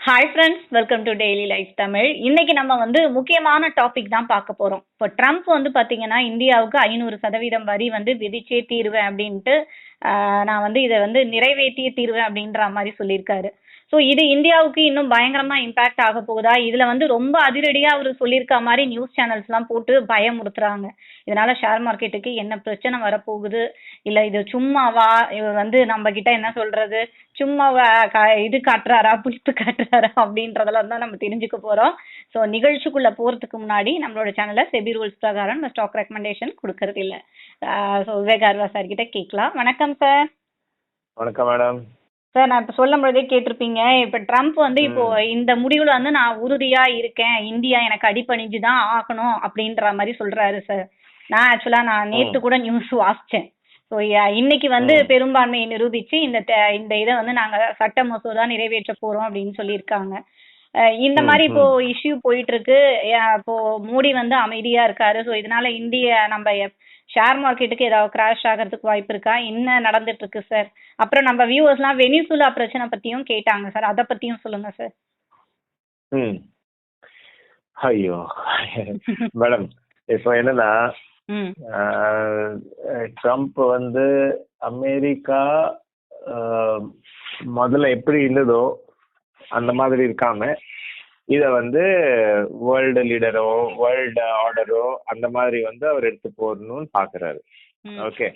Hi friends welcome to daily life Tamil இன்னைக்கு நம்ம வந்து முக்கியமான டாபிக் தான் பார்க்க போறோம். இப்போ ட்ரம்ப் வந்து பாத்தீங்கன்னா இந்தியாவுக்கு ஐநூறு சதவீதம் வரி வந்து விதிச்சே தீருவேன் அப்படின்ட்டு நான் வந்து இதை வந்து நிறைவேற்றியே தீருவேன் அப்படின்ற மாதிரி சொல்லியிருக்காரு. ஸோ இது இந்தியாவுக்கு இன்னும் பயங்கரமா இம்பாக்ட் ஆக போகுதா? இதுல வந்து ரொம்ப அதிரடியா அவர் சொல்லியிருக்க மாதிரி நியூஸ் சேனல்ஸ்லாம் போட்டு பயமுறுத்துறாங்க. இதனால ஷேர் மார்க்கெட்டுக்கு என்ன பிரச்சனை வரப்போகுது? இல்ல இது சும்மாவா? இவர் வந்து நம்ம கிட்ட என்ன சொல்றது? சும்மா க- இது காட்டுறாரா? புளிப்பு காட்டுறாரா? அப்படின்றதெல்லாம் தான் நம்ம தெரிஞ்சுக்க போறோம். ஸோ நிகழ்ச்சிக்குள்ள போறதுக்கு முன்னாடி நம்மளோட சேனல்ல செபி ரூல்ஸ் பிரகாரம் நம்ம ஸ்டாக் ரெக்கமெண்டேஷன் கொடுக்கறது இல்லை. ஸோ விவேக் அர்வா சார் கிட்ட கேட்கலாம். வணக்கம் சார் வணக்கம் மேடம் சார் நான் இப்போ சொல்லும் பொழுதே கேட்டிருப்பீங்க. இப்போ ட்ரம்ப் வந்து இப்போ இந்த முடிவுல வந்து நான் உறுதியா இருக்கேன். இந்தியா எனக்கு அடிபணிஞ்சு தான் ஆகணும் அப்படின்ற மாதிரி சொல்றாரு சார் நான் ஆக்சுவலா நான் நேத்து கூட நியூஸ் வாசிச்சேன். ஸோ இன்னைக்கு வந்து. பெரும்பான்மையை நிரூபிச்சு இந்த இந்த இதை வந்து நாங்க சட்ட மசோதா நிறைவேற்ற போறோம் அப்படின்னு சொல்லியிருக்காங்க. இந்த மாதிரி இப்போ. இஷ்யூ போயிட்டு இருக்கு. இப்போ மோடி வந்து அமைதியா இருக்காரு. ஸோ இதனால இந்திய நம்ம ஷேர் மார்க்கெட்டுக்கு ஏதாவது கிராஷ் ஆகிறதுக்கு வாய்ப்பு இருக்கா? என்ன நடந்துட்டு இருக்கு சார் அப்புறம் நம்ம வியூவர்ஸ்லாம் வெனிசுலா பிரச்சனை பத்தியும் கேட்டாங்க சார் அதை பத்தியும் சொல்லுங்க சார் ம். ஐயோ. மேடம் இப்போ என்னன்னா ட்ரம்ப் வந்து அமெரிக்கா முதல்ல எப்படி இருந்ததோ அந்த மாதிரி இருக்காம இத வந்து வேர்ல்டு லீடரோ வேர்ல்டு ஆர்டரோ அந்த மாதிரி வந்து அவர் எடுத்து போடணும்னு பாக்குறாரு. ஓகே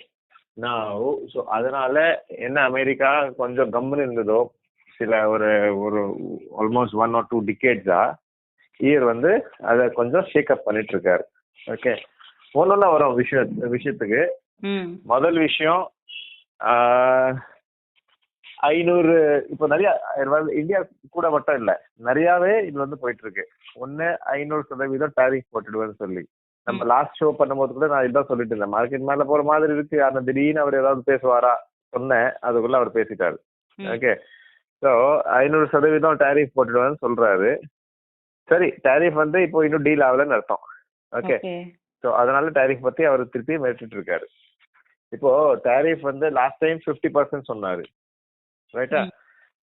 நான் ஸோ அதனால என்ன அமெரிக்கா கொஞ்சம் கம்முன்னு இருந்ததோ சில ஒரு ஒரு ஆல்மோஸ்ட் ஒன் ஆர் டூ டிகேட்ஸா இயர் வந்து அதை கொஞ்சம் ஷேக்அப் பண்ணிட்டு இருக்காரு ஓகே ஒன்னொன்னா வரும் விஷய விஷயத்துக்கு. முதல் விஷயம் ஐநூறு இப்போ நிறைய இந்தியா கூட மட்டும் இல்ல நிறையாவே இது வந்து போயிட்டு இருக்கு ஒன்னு ஐநூறு சதவீதம் டாரிஃப் போட்டுடுவேன்னு சொல்லி. நம்ம. லாஸ்ட் ஷோ பண்ணும்போது கூட நான் இதான் சொல்லிட்டு இருந்தேன். மார்க்கெட் மேல போற மாதிரி இருக்கு. ஆனா திடீர்னு அவர் ஏதாவது பேசுவாரா? சொன்னேன். அதுக்குள்ள அவர் பேசிட்டாரு. ஓகே ஸோ ஐநூறு சதவீதம் டாரிஃப் போட்டுடுவேன்னு சொல்றாரு. சரி டாரிஃப் வந்து இப்போ இன்னும் டீல் ஆகலன்னு அர்த்தம். ஓகே ஓகே ஸோ அதனால டாரிஃப் பத்தி அவர் திருப்பி மிரட்டிட்டு இருக்காரு. இப்போ டாரிஃப் வந்து லாஸ்ட் டைம் ஃபிஃப்டி பர்சன்ட் சொன்னாரு. ரைட்டா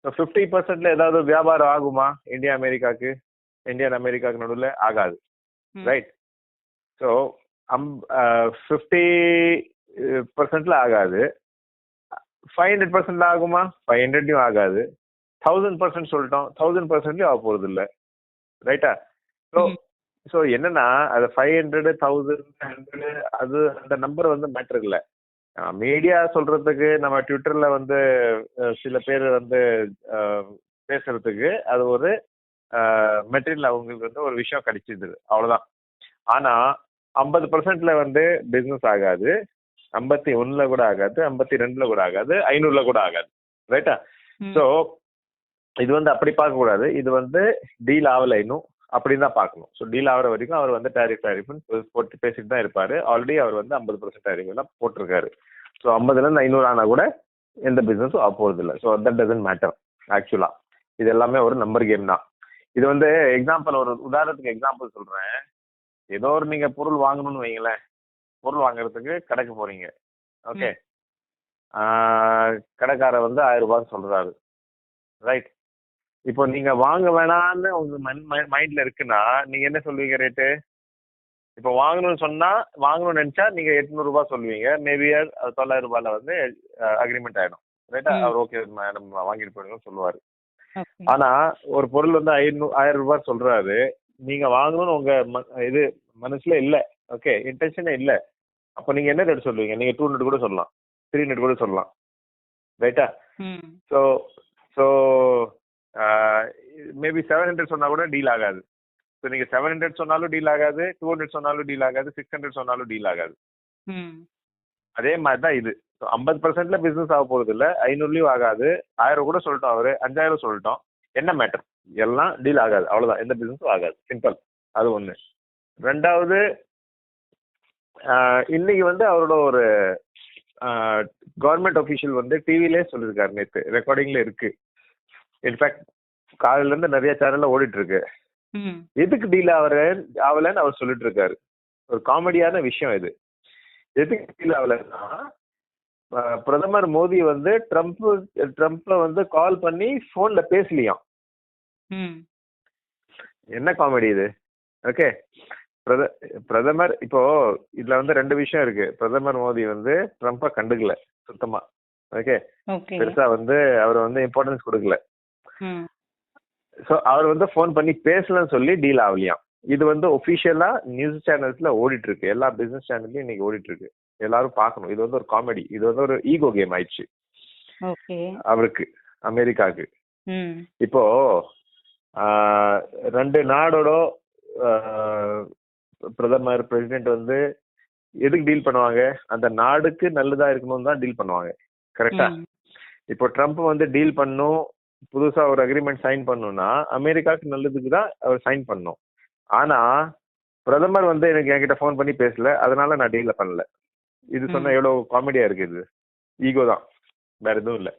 ஃபிஃப்டி பர்சன்ட்ல ஏதாவது வியாபாரம் ஆகுமா? இந்தியா அமெரிக்காக்கு? இந்தியன் அமெரிக்காக்கு நடுவில் ஆகாது. ரைட் ஸோ அம் ஃபிஃப்டி பர்சன்ட்ல ஆகாது. ஃபைவ் ஹண்ட்ரட் பர்சன்ட்ல ஆகுமா? ஃபைவ் ஹண்ட்ரட்லையும் ஆகாது. தௌசண்ட் பர்சன்ட் சொல்லிட்டோம். தௌசண்ட் பர்சன்ட்லையும் ஆக போறது இல்லை ரைட்டா ஸோ. ஸோ என்னன்னா அது ஃபைவ் ஹண்ட்ரட் தௌசண்ட் ஹண்ட்ரட் அது அந்த நம்பர் வந்து மேட்டர் இல்லை. மீடியா சொல்றதுக்கு நம்ம ட்விட்டர்ல வந்து சில பேர் வந்து பேசுறதுக்கு அது ஒரு மெட்டீரியல் அவங்களுக்கு வந்து ஒரு விஷயம் கிடைச்சிது. அவ்வளவுதான். ஆனா ஐம்பது பர்சன்ட்ல வந்து பிசினஸ் ஆகாது. ஐம்பத்தி ஒண்ணுல கூட ஆகாது. ஐம்பத்தி ரெண்டுல கூட ஆகாது. ஐநூறுல கூட ஆகாது. ரைட்டா. ஸோ இது வந்து அப்படி பார்க்க கூடாது. இது வந்து டீல் ஆகல இன்னும். அப்படின்னு தான் பார்க்கணும். ஸோ டீல் ஆகிற வரைக்கும் அவர் வந்து டாரிஃப் டாரிஃப்னு போட்டு பேசிட்டு தான் இருப்பாரு. ஆல்ரெடி அவர் வந்து ஐம்பது பர்சன்ட் டாரிஃப் எல்லாம் போட்டிருக்காரு. ஸோ ஐம்பதுல இருந்து ஐநூறு ஆனா கூட எந்த பிசினஸும் ஆக போறது இல்லை. ஸோ தட் டசன்ட் மேட்டர் ஆக்சுவலா இது எல்லாமே ஒரு நம்பர் கேம் தான். இது வந்து எக்ஸாம்பிள் ஒரு உதாரணத்துக்கு எக்ஸாம்பிள் சொல்றேன். ஏதோ ஒரு நீங்க பொருள் வாங்கணும்னு வைங்களேன். பொருள் வாங்குறதுக்கு கடைக்கு போறீங்க. ஓகே கடைக்காரர் வந்து ஆயிரம் ரூபாய் சொல்றாரு. ரைட் இப்போ நீங்க வாங்க வேணாம்னு உங்க மைண்ட்ல இருக்குன்னா நீங்க என்ன சொல்லுவீங்க ரேட்டு இப்போ வாங்கணும்னு சொன்னா வாங்கணும்னு நினைச்சா நீங்க எட்நூறு ரூபாய் சொல்லுவீங்க. மேபி தொள்ளாயிரம் ரூபாயில வந்து அக்ரிமெண்ட் ஆயிடும். ரைட்டா. அவர் ஓகே மேடம் வாங்கிட்டு போயிடுங்கன்னு சொல்லுவாரு. ஆனா ஒரு பொருள் வந்து ஐநூறு ஆயிரம் ரூபாய் சொல்றாரு. நீங்க வாங்கணும்னு உங்க ம- இது மனசுல இல்ல. ஓகே இன்டென்ஷனே இல்ல. அப்ப நீங்க என்ன ரேட் சொல்லுவீங்க? நீங்க டூ ஹண்ட்ரட் கூட சொல்லலாம். த்ரீ ஹண்ட்ரட் கூட சொல்லலாம். ரைட்டா so so maybe seven hundred சொன்னா கூட டீல் ஆகாது. ஸோ நீங்க செவன் ஹண்ட்ரட் சொன்னாலும் டீல் ஆகாது டூ ஹண்ட்ரட் சொன்னாலும் டீல் ஆகாது சிக்ஸ் ஹண்ட்ரட் சொன்னாலும் டீல் ஆகாது. அதே மாதிரி தான் இது. ஸோ ஐம்பது பர்சன்ட்ல பிசினஸ் ஆக போறது இல்ல ஐநூறுலயும் ஆகாது ஆயிரம் கூட சொல்லிட்டோம் அவரு அஞ்சாயிரம் சொல்லிட்டோம். என்ன மேட்டர் எல்லாம் டீல் ஆகாது அவ்வளவுதான். எந்த பிசினஸும் ஆகாது. சிம்பிள் அது ஒண்ணு. ரெண்டாவது இன்னைக்கு வந்து அவரோட ஒரு கவர்மெண்ட் அஃபீஷியல் வந்து டிவிலே சொல்லியிருக்காரு நேற்று ரெக்கார்டிங்ல இருக்கு. இன்ஃபேக்ட் காலையில இருந்து நிறைய சேனல்ல ஓடிட்டு இருக்கு எதுக்கு டீல் ஆவற ஆகலன்னு அவர் சொல்லிட்டு இருக்காரு ஒரு காமெடியான விஷயம் இது. எதுக்கு டீல் ஆகலன்னா அஹ், பிரதமர் மோடி வந்து ட்ரம்ப் ட்ரம்ப்ல வந்து கால் பண்ணி போன்ல பேசலியாம். என்ன காமெடி இது? ஓகே. பிரத பிரதமர் இப்போ இதுல வந்து ரெண்டு விஷயம் இருக்கு. பிரதமர் மோடி வந்து ட்ரம்ப்பை கண்டுக்கல சுத்தமா. ஓகே. பெருசா வந்து அவர் வந்து இம்பார்ட்டன்ஸ் கொடுக்கல. ஸோ அவர் வந்து ஃபோன் பண்ணி பேசலன்னு சொல்லி டீல் ஆகலையாம். இது வந்து ஒஃபிஷியலா நியூஸ் சேனல்ஸ்ல ஓடிட்டு இருக்கு எல்லா பிசினஸ் சேனல்லையும் இன்னைக்கு ஓடிட்டு இருக்கு எல்லாரும் பார்க்கணும். இது வந்து ஒரு காமெடி இது வந்து ஒரு ஈகோ கேம் ஆயிடுச்சு. அவருக்கு அமெரிக்காவுக்கு. ம். இப்போ ரெண்டு நாடோட பிரதமர் பிரசிடென்ட் வந்து எதுக்கு டீல் பண்ணுவாங்க? அந்த நாடுக்கு நல்லதா இருக்கணும் தான் டீல் பண்ணுவாங்க. கரெக்டா இப்போ ட்ரம்ப் வந்து டீல் பண்ணும். புதுசா ஒரு அக்ரிமெண்ட் சைன் பண்ணணும்னா அமெரிக்காவுக்கு நல்லதுக்கு தான் அவர் சைன் பண்ணணும் ஆனா பிரதமர் வந்து எனக்கு என்கிட்ட ஃபோன் பண்ணி பேசல. அதனால நான் டீல பண்ணல. இது சொன்னா. எவ்வளவு காமெடியா இருக்கு இது? ஈகோ தான். வேற எதுவும் இல்ல.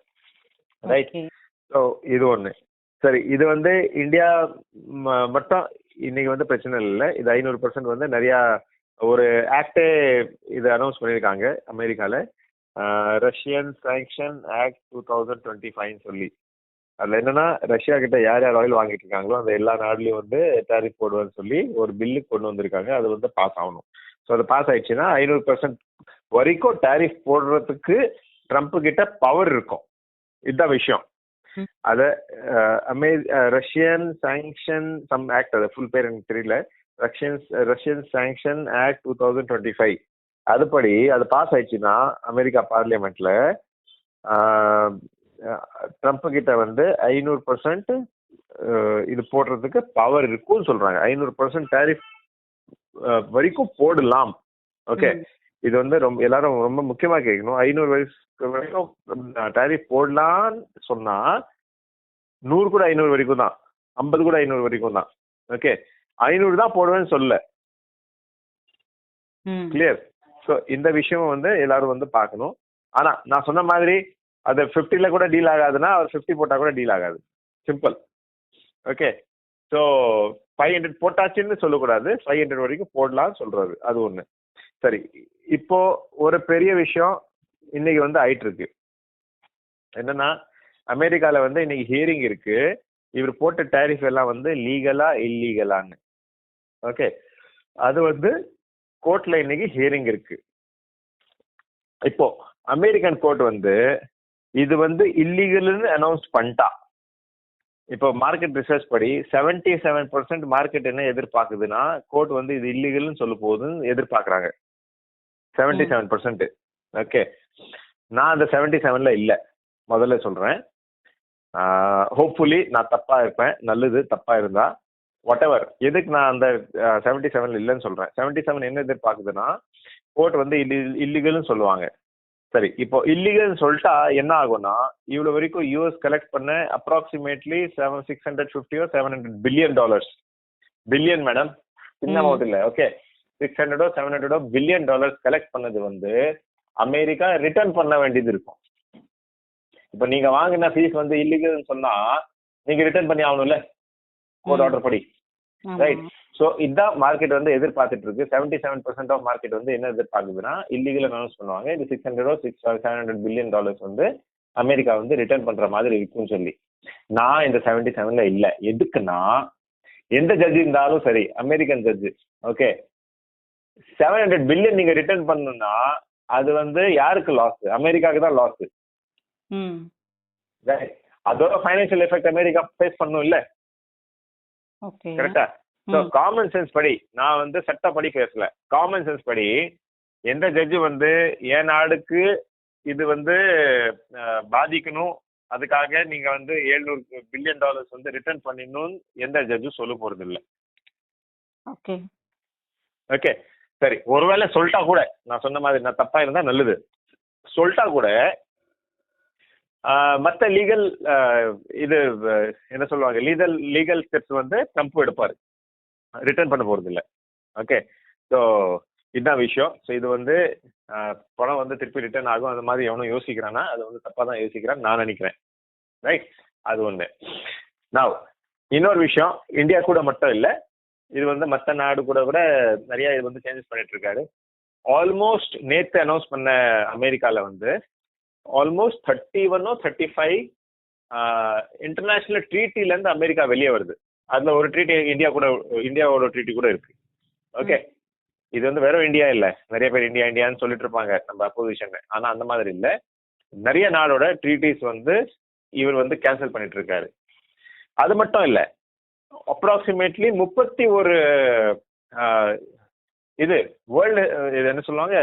ரைட் ஸோ இது ஒண்ணு. சரி இது வந்து இந்தியா மட்டும் இன்னைக்கு வந்து பிரச்சனை இல்லை. இது ஐநூறு பர்சன்ட் வந்து நிறைய ஒரு ஆக்டே இது அனௌன்ஸ் பண்ணியிருக்காங்க அமெரிக்கால. Russian sanction act two thousand twenty five சொல்லி. அதுல என்னன்னா ரஷ்யா கிட்ட யார் யார் ஆயில் வாங்கிட்டு இருக்காங்களோ அந்த எல்லா நாடுலயும் வந்து டேரிஃப் போடுவேன்னு சொல்லி ஒரு பில்லு கொண்டு வந்திருக்காங்க. அது வந்து பாஸ் ஆகணும். ஸோ அது பாஸ் ஆயிடுச்சுன்னா ஐநூறு பர்சன்ட் வரைக்கும் டேரிஃப் போடுறதுக்கு ட்ரம்ப் கிட்ட பவர் இருக்கும். இதுதான் விஷயம். அத அமே ரஷ்யன் சாங்ஷன் சம் ஆக்ட் அது ஃபுல் பேர் எனக்கு தெரியல. Russian Russian sanction act two thousand twenty five அதுபடி அது பாஸ் ஆயிடுச்சுன்னா அமெரிக்கா பார்லிமெண்ட்ல ட்ரம்ப் கிட்ட வந்து ஐநூறு பர்சன்ட் இது போடுறதுக்கு பவர் இருக்கும்னு சொல்றாங்க. ஐநூறு பர்சன்ட் டேரிஃப் வரைக்கும் போடலாம். ஓகே. இது வந்து ரொம்ப எல்லாரும் ரொம்ப முக்கியமா கேட்கணும் ஐநூறு வயசு வரைக்கும் டேரிஃப் போடலான்னு சொன்னா நூறு கூட ஐநூறு வரைக்கும் தான். ஐம்பது கூட ஐநூறு வரைக்கும் தான். ஓகே ஐநூறு தான் போடுவேன்னு சொல்ல கிளியர் ஸோ இந்த விஷயம் வந்து எல்லாரும் வந்து பார்க்கணும். ஆனா நான் சொன்ன மாதிரி அது ஃபிஃப்டில கூட டீல் ஆகாதுன்னா அவர் ஃபிஃப்டி போட்டால் கூட டீல் ஆகாது. Simple okay so five hundred போட்டாச்சுன்னு சொல்லக்கூடாது. ஃபைவ் ஹண்ட்ரட் வரைக்கும் போடலாம்னு சொல்கிறது அது ஒன்று சரி. இப்போ ஒரு பெரிய விஷயம் இன்னைக்கு வந்து ஆயிட்டு இருக்கு என்னன்னா அமெரிக்கால வந்து இன்னைக்கு ஹியரிங் இருக்கு. இவர் போட்ட டேரிஃப் எல்லாம் வந்து லீகலா இல்லீகலான்னு ஓகே அது வந்து கோர்ட்ல இன்னைக்கு ஹியரிங் இருக்கு. இப்போ அமெரிக்கன் கோர்ட் வந்து இது வந்து இல்லீகல்னு அனௌன்ஸ் பண்ணிட்டா. இப்போ மார்க்கெட் ரிசர்ச் படி செவன்டி செவன் பர்சன்ட் மார்க்கெட் என்ன எதிர்பார்க்குதுன்னா கோர்ட் வந்து இது இல்லீகல்னு சொல்ல போகுதுன்னு எதிர்பார்க்குறாங்க செவன்டி செவன் பர்சன்ட் ஓகே நான் அந்த செவன்டி செவன்ல இல்லை. முதல்ல சொல்றேன். ஹோப்ஃபுல்லி நான் தப்பா இருப்பேன். நல்லது தப்பா இருந்தா. வாட் எவர் எதுக்கு நான் அந்த செவன்டி செவன்ல இல்லைன்னு சொல்றேன். செவன்டி செவன் என்ன எதிர்பார்க்குதுன்னா கோர்ட் வந்து இல்லீகல்னு சொல்லுவாங்க. சரி இப்போ இல்லீகல்னு சொல்லிட்டா என்ன ஆகும்னா இவ்வளவு வரைக்கும் யூஎஸ் கலெக்ட் பண்ண approximately seven six hundred ஃபிஃப்டியோ seven hundred billion dollars billion madam சின்ன. அமௌண்ட் இல்ல ஓகே சிக்ஸ் ஹண்ட்ரடோ செவன் ஹண்ட்ரடோ பில்லியன் டாலர்ஸ் கலெக்ட் பண்ணது வந்து அமெரிக்கா ரிட்டர்ன் பண்ண வேண்டியது இருக்கும். இப்போ நீங்க வாங்கின ஃபீஸ் வந்து இல்லீகல்னு சொன்னா நீங்க ரிட்டர்ன் பண்ணி ஆகணும்ல? கோர்ட். ஆர்டர் படி. ரைட் ஸோ இதுதான் மார்க்கெட் வந்து எதிர்பார்த்துட்டு இருக்கு seventy seven percent of market வந்து என்ன எதிர்பார்க்குதுன்னா இல்லீகல் அனௌன்ஸ் பண்ணுவாங்க. இது six ஹண்ட்ரடோ six seven hundred billion dollars வந்து அமெரிக்கா வந்து ரிட்டர்ன் பண்ற மாதிரி இருக்குன்னு சொல்லி. நான் இந்த செவன்டி செவன்ல இல்ல. எதுக்குன்னா எந்த ஜட்ஜ் இருந்தாலும் சரி American judge okay seven hundred billion நீங்க ரிட்டர்ன் பண்ணணும்னா அது வந்து யாருக்கு லாஸ் அமெரிக்காவுக்கு தான் லாஸ் அதோட ஃபைனான்சியல் எஃபெக்ட் அமெரிக்கா ஃபேஸ் பண்ணும் இல்ல. கரெக்டா ஸோ. காமன் சென்ஸ் படி நான் வந்து சட்டப்படி பேசல. காமன் சென்ஸ் படி எந்த ஜட்ஜு வந்து என் நாடுக்கு இது வந்து பாதிக்கணும் அதுக்காக நீங்க வந்து ஏழ்நூறு பில்லியன் டாலர்ஸ் வந்து ரிட்டர்ன் பண்ணிடணும்னு எந்த ஜட்ஜும் சொல்ல போறது இல்ல ஓகே ஓகே சரி ஒருவேளை சொல்லிட்டா கூட நான் சொன்ன மாதிரி நான் தப்பா இருந்தா நல்லது. சொல்லிட்டா கூட மற்ற லீகல் இது என்ன சொல்லுவாங்க லீகல் லீகல் ஸ்டெப்ஸ் வந்து ட்ரம்ப் எடுப்பாரு. ரிட்டர்ன் பண்ண போறது இல்லை ஓகே ஸோ இதுதான் விஷயம். ஸோ இது வந்து பணம் வந்து திருப்பி ரிட்டர்ன் ஆகும். அந்த மாதிரி எவனும் யோசிக்கிறான்னா அது வந்து தப்பா தான் யோசிக்கிறான்னு நான் நினைக்கிறேன். ரைட் அது ஒன்று நான் இன்னொரு விஷயம். இந்தியா கூட மட்டும் இல்லை. இது வந்து மற்ற நாடு கூட கூட நிறைய இது வந்து சேஞ்சஸ் பண்ணிட்டு இருக்காரு. ஆல்மோஸ்ட் நேத்து அனௌன்ஸ் பண்ண அமெரிக்காவில் வந்து ஆல்மோஸ்ட் தேர்ட்டி ஒன்னோ தேர்ட்டி ஃபைவ் இன்டர்நேஷனல் ட்ரீட்டிலேருந்து அமெரிக்கா வெளியே வருது. அதுல ஒரு ட்ரீட்டி இந்தியா கூட இந்தியாவோட ட்ரீட்டி கூட இருக்கு. ஓகே இது வந்து வெறும் இந்தியா இல்ல. நிறைய பேர் இந்தியா இந்தியான்னு சொல்லிட்டு இருப்பாங்க நம்ம அப்போசிஷன் ஆனா அந்த மாதிரி இல்ல. நிறைய நாடோட ட்ரீட்டிஸ் வந்து இவர் வந்து கேன்சல் பண்ணிட்டு இருக்காரு. அது மட்டும் இல்ல. அப்ராக்சிமேட்லி முப்பத்தி ஒரு இது வேர்ல்டு இது என்ன சொல்லுவாங்க?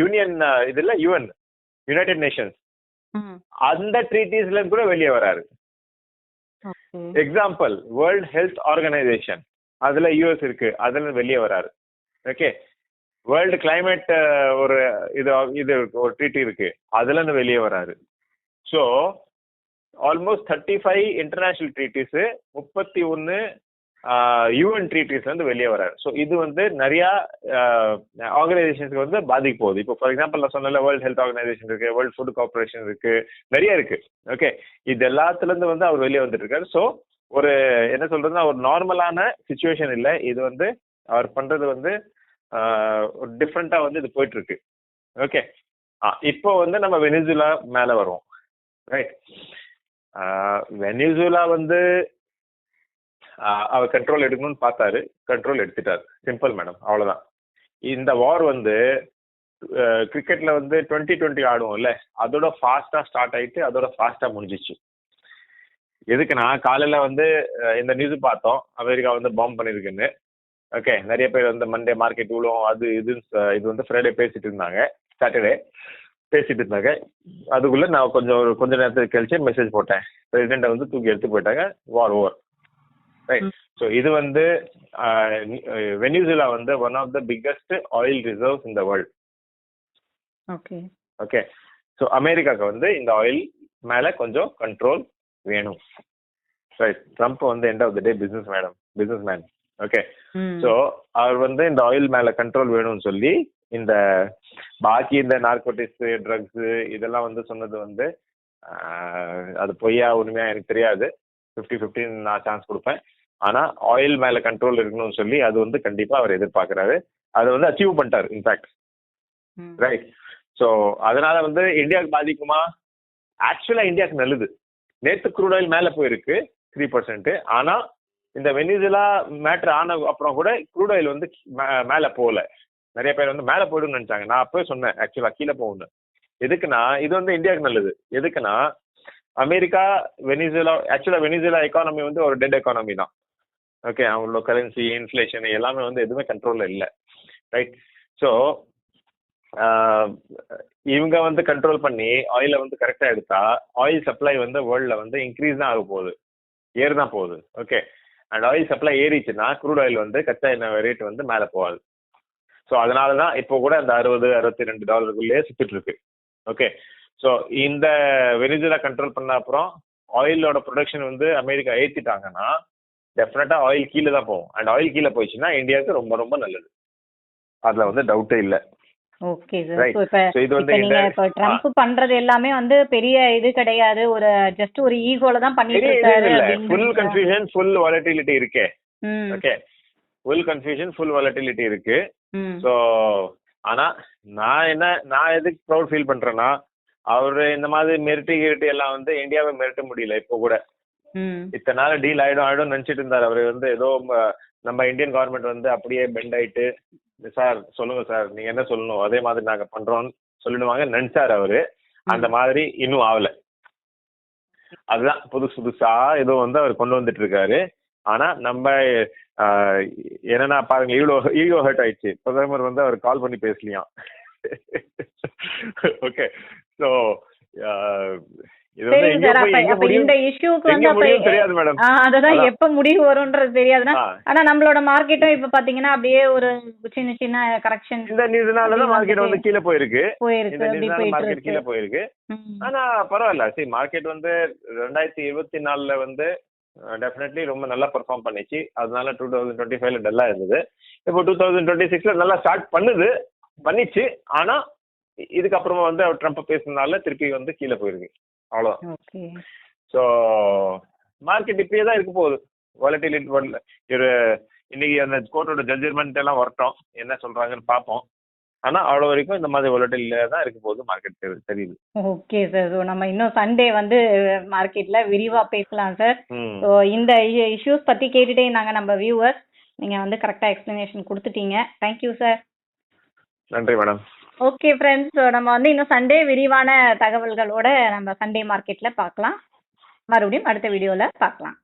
யூனியன் இது இல்ல யுஎன் யுனைடெட் நேஷன்ஸ் அந்த ட்ரீட்டிஸ்ல இருந்து கூட வெளியே வராரு. எக்ஸாம்பிள் வேர்ல்ட் ஹெல்த் ஆர்கனைசேஷன் அதுல யூஎஸ் இருக்கு. அதுல இருந்து வெளியே வராரு. ஓகே வேர்ல்டு கிளைமேட் ஒரு இது இது இருக்கு, ஒரு ட்ரீட்டி இருக்கு. அதுல இருந்து வெளியே வராரு. So almost thirty five international treaties முப்பத்தி ஒன்று யூஎன் ட்ரீட்டிஸ்ல இருந்து வெளியே வராரு. ஸோ இது வந்து நிறைய ஆர்கனைசேஷனுக்கு வந்து பாதிக்க போகுது. இப்போ ஃபார் எக்ஸாம்பிள் நான் சொன்னல வேர்ல்ட் ஹெல்த் ஆர்கனைசேஷன் இருக்கு வேர்ல்ட் ஃபுட் கார்பரேஷன் இருக்கு நிறைய இருக்கு. ஓகே இது எல்லாத்துல இருந்து வந்து அவர் வெளியே வந்துட்டு இருக்காரு. ஸோ ஒரு என்ன சொல்றதுன்னா ஒரு நார்மலான சுச்சுவேஷன் இல்லை. இது வந்து அவர் பண்றது வந்து ஒரு டிஃப்ரெண்டா வந்து இது போயிட்டு இருக்கு ஓகே ஆ இப்போ வந்து நம்ம வெனிசுலா மேல வருவோம். ரைட் வெனிசுலா வந்து அவர் கண்ட்ரோல் எடுக்கணும்னு பார்த்தாரு. கண்ட்ரோல் எடுத்துட்டாரு. சிம்பிள் மேடம் அவ்வளோதான் இந்த வார் வந்து கிரிக்கெட்ல வந்து டுவெண்ட்டி டுவெண்ட்டி ஆடுவோம்ல அதோட ஃபாஸ்டா ஸ்டார்ட் ஆயிட்டு அதோட ஃபாஸ்டா முடிஞ்சிச்சு. எதுக்குன்னா காலையில வந்து இந்த நியூஸ் பார்த்தோம். அமெரிக்கா வந்து பாம்பு பண்ணிருக்குன்னு. ஓகே நிறைய பேர் வந்து மண்டே மார்க்கெட் விழும் அது இது இது வந்து ஃப்ரைடே பேசிட்டு இருந்தாங்க. சாட்டர்டே பேசிட்டு இருந்தாங்க. அதுக்குள்ள நான் கொஞ்சம் ஒரு கொஞ்ச நேரத்துக்கு கழிச்சு மெசேஜ் போட்டேன். பிரசிடென்ட்டை வந்து தூக்கி எடுத்து போயிட்டாங்க. War over right. ஸோ இது வந்து வெனிசுலா வந்து one of the biggest oil reserves இந்த வேர்ல்ட் ஓகே. ஓகே ஸோ அமெரிக்காவுக்கு வந்து இந்த ஆயில் மேல கொஞ்சம் கண்ட்ரோல் வேணும். ரைட் ட்ரம்ப் வந்து end of the day business madam business man okay so அவர் வந்து இந்த ஆயில் மேல கண்ட்ரோல் வேணும்னு சொல்லி இந்த பாக்கி இந்த நார்கோட்டிக்ஸ் ட்ரக்ஸ் இதெல்லாம் வந்து சொன்னது வந்து அது பொய்யா உண்மையா எனக்கு தெரியாது. ஃபிஃப்டி ஃபிஃப்டின் நான் சான்ஸ் கொடுப்பேன். ஆனா ஆயில் மேல கண்ட்ரோல் இருக்கணும்னு சொல்லி அது வந்து கண்டிப்பா அவர் எதிர்பார்க்கறாரு. அதை வந்து அச்சீவ் பண்ணிட்டாரு இன்ஃபேக்ட். ரைட் ஸோ அதனால வந்து இந்தியாவுக்கு பாதிக்குமா? ஆக்சுவலா இந்தியாவுக்கு நல்லது. நேத்து க்ரூட் ஆயில் மேல போயிருக்கு த்ரீ பர்சன்ட் ஆனா இந்த வெனிசுலா மேட்ரு ஆன அப்புறம் கூட க்ரூட் ஆயில் வந்து மேல போகல. நிறைய பேர் வந்து மேல போயிடும்னு நினைச்சாங்க. நான் அப்பவே சொன்னேன் ஆக்சுவலா கீழே போகணும் எதுக்குன்னா இது வந்து இந்தியாவுக்கு நல்லது. எதுக்குன்னா அமெரிக்கா வெனிசுலா ஆக்சுவலா வெனிசுலா எக்கானமி வந்து ஒரு டெட் எக்கானமி தான். ஓகே அவங்களோட கரன்சி இன்ஃப்ளேஷன் எல்லாமே வந்து எதுவுமே கண்ட்ரோல்ல இல்லை. ரைட் ஸோ இவங்க வந்து கண்ட்ரோல் பண்ணி ஆயிலை வந்து கரெக்டாக எடுத்தா ஆயில் சப்ளை வந்து வேர்ல்டில் வந்து இன்க்ரீஸ் தான் ஆக போகுது. ஏறு தான் போகுது. ஓகே அண்ட் ஆயில் சப்ளை ஏறிச்சுன்னா க்ரூட் ஆயில் வந்து கச்சா எண்ணெய் ரேட் வந்து மேலே போகாது. ஸோ அதனால தான் இப்போ கூட அந்த அறுபது அறுபத்தி ரெண்டு டாலருக்குள்ளேயே சுற்றிட்டு இருக்கு. ஓகே ஸோ இந்த வெனிசுலா கண்ட்ரோல் பண்ண அப்புறம் ஆயிலோட ப்ரொடக்ஷன் வந்து அமெரிக்கா ஏற்றிட்டாங்கன்னா டெஃபினட்டாக ஆயில் கீழே தான் போகும். அண்ட் ஆயில் கீழே போயிடுச்சுன்னா இந்தியாவுக்கு ரொம்ப ரொம்ப நல்லது. அதில் வந்து டவுட்டே இல்லை. ஓகே சார் இது வந்து நீங்க இந்த- இப்ப ட்ரம்ப் பண்றது எல்லாமே வந்து பெரிய இது கிடையாது. ஒரு ஜஸ்ட் ஒரு ஈகோல தான் பண்ணிட்டு இருக்காரு ஃபுல். கன்ஃபியூஷன் ஃபுல் வாலட்டிலிட்டி இருக்கே. Okay full confusion full volatility இருக்கு. ஆனா நான் என்ன நான் எதுக்கு ப்ரௌட் ஃபீல் பண்றேன்னா அவரு இந்த மாதிரி மிரட்டி கிரட்டி எல்லாம் வந்து இந்தியாவை மிரட்ட முடியல இப்போ கூட. இத்தனை நாள் டீல் ஆயிடும் ஆயிடும் நினைச்சிட்டு இருந்தார். அவர் வந்து ஏதோ நம்ம இந்தியன் கவர்மெண்ட் வந்து அப்படியே பெண்ட் ஆயிட்டு சார் சொல்லுங்க சார் நீங்க என்ன சொல்லணும்? அதே மாதிரி நாங்க பண்றோம்னு சொல்லிடுவாங்க நினைச்சார் அவரு. அந்த மாதிரி இன்னும் ஆகல. அதுதான் புதுசு புதுசா ஏதோ வந்து அவர் கொண்டு வந்துட்டு இருக்காரு. ஆனா நம்ம என்னன்னா பாருங்க இவ்வளோ ஈகோ ஹர்ட் ஆயிடுச்சு. பிரதமர் வந்து அவர் கால் பண்ணி பேசலையாம். ஓகே ஸோ இந்த இஷ்யூக்கு வந்து அதுதான். எப்ப முடிவு வரும்ன்றது தெரியாதுன்னா. ஆனா நம்மளோட மார்க்கெட்டும் இப்ப பாத்தீங்கன்னா அப்படியே ஒரு சின்ன சின்ன கரெக்ஷன் இந்த நியூஸ்னால மார்க்கெட் வந்து கீழே போயிருக்கு. போயிருக்கு மார்க்கெட் கீழே போயிருக்கு. ஆனா பரவாயில்ல. சரி மார்க்கெட் வந்து ரெண்டாயிரத்தி இருபத்தி நாலுல வந்து டெஃபினெட்லி ரொம்ப நல்லா பெர்ஃபார்ம் பண்ணிச்சு. அதனால டூ தௌசண்ட் டுவெண்ட்டி ஃபைவ்ல டல்லா இருந்தது. இப்போ டூ தௌசண்ட் டுவெண்ட்டி சிக்ஸ்ல நல்லா ஸ்டார்ட் பண்ணுது பண்ணிச்சு. ஆனா இதுக்கப்புறமா வந்து ட்ரம்ப் பேசுனதுனால திருப்பி வந்து கீழே போயிருக்கு. அவ்வளோதான் ஓகே. ஸோ மார்க்கெட் இப்பயே தான் இருக்க போகுது. வாலட்டிலிட்டி ஒரு இன்னைக்கு அந்த கோர்ட்டோட ஜட்ஜ்மெண்ட் எல்லாம் வரட்டும் என்ன சொல்றாங்கன்னு பார்ப்போம். ஆனா அவ்வளவு வரைக்கும் இந்த மாதிரி volatile தான் இருக்க போது மார்க்கெட் தெரியுது. ஓகே சார் ஸோ நம்ம இன்னும் சண்டே வந்து மார்க்கெட்ல விரிவா பேசலாம் சார். ஸோ இந்த இஷ்யூஸ் பத்தி கேட்டுட்டே இருந்தாங்க நம்ம வியூவர்ஸ் நீங்க வந்து கரெக்டா எக்ஸ்பிளனேஷன் கொடுத்துட்டீங்க. தேங்க்யூ சார் நன்றி மேடம் ஓகே ஃப்ரெண்ட்ஸ் ஸோ நம்ம வந்து இன்னும் சண்டே விரிவான தகவல்களோட நம்ம சண்டே மார்க்கெட்ல பார்க்கலாம். மறுபடியும் அடுத்த வீடியோல பார்க்கலாம்.